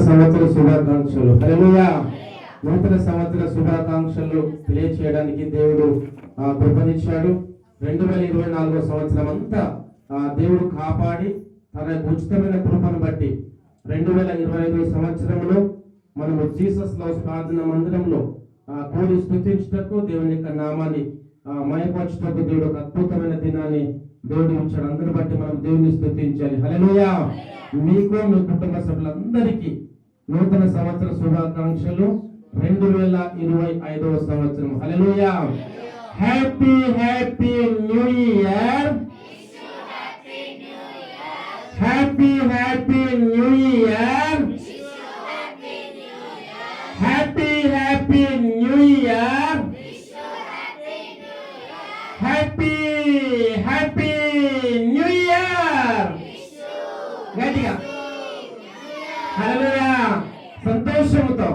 సంవత్సర శుభాకాంక్షలు. హల్లెలూయా. నూతన సంవత్సర శుభాకాంక్షలు తెలియచేయడానికి దేవుడు ఆ, కృపనిచ్చాడు. రెండు వేల ఇరవై నాలుగో సంవత్సరం అంతా దేవుడు కాపాడి తన ఉచితమైన కృపను బట్టి రెండు వేల ఇరవై ఐదో సంవత్సరంలో మనము జీసస్ లవ్ ప్రార్థన మందిరంలో ఆ, కూడి స్థుతించుటకు దేవుని యొక్క నామాన్ని మయపరచుటకు దేవుడు ఒక అద్భుతమైన దినాన్ని దేవుడు ఇచ్చాడు. అందరి బట్టి మనం దేవుని స్థుతించాలి. హల్లెలూయా! మీకు మీ కుటుంబ సభ్యులందరికీ నూతన సంవత్సర శుభాకాంక్షలు. రెండు వేల ఇరవై ఐదవ సంవత్సరం. Hallelujah! Happy happy new year! Happy happy new year! Happy new year happy happy new year గట్టిగా. హల్లెలూయా సంతోషముతో.